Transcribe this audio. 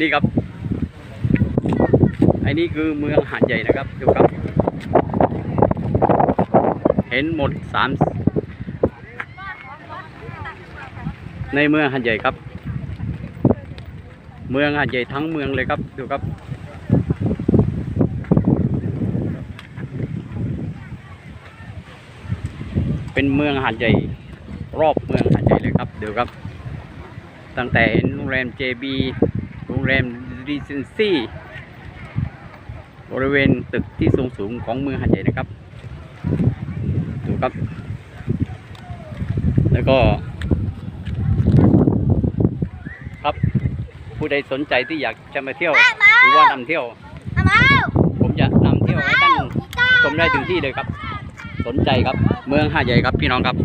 นี่ครับไอ้นี่คือเมืองหาดใหญ่นะครับดูครับ เห็นหมดสามในเมืองหาดใหญ่ครับ เมืองหาดใหญ่ทั้งเมืองเลยครับดูครับเป็นเมืองหาดใหญ่ รอบเมืองหาดใหญ่เลยครับดูครับ ตั้งแต่เห็นโรงแรม JB โรงแรม Regency บริเวณตึกที่สูงสูงของเมืองหาดใหญ่นะครับดูครับ แล้วก็ ครับผู้ใดสนใจที่อยากจะมาเที่ยว หรือว่านำเที่ยว ผมจะนำเที่ยวให้ท่านชมได้ถึงที่เลยครับ สนใจครับเมืองหาดใหญ่ครับพี่น้องครับ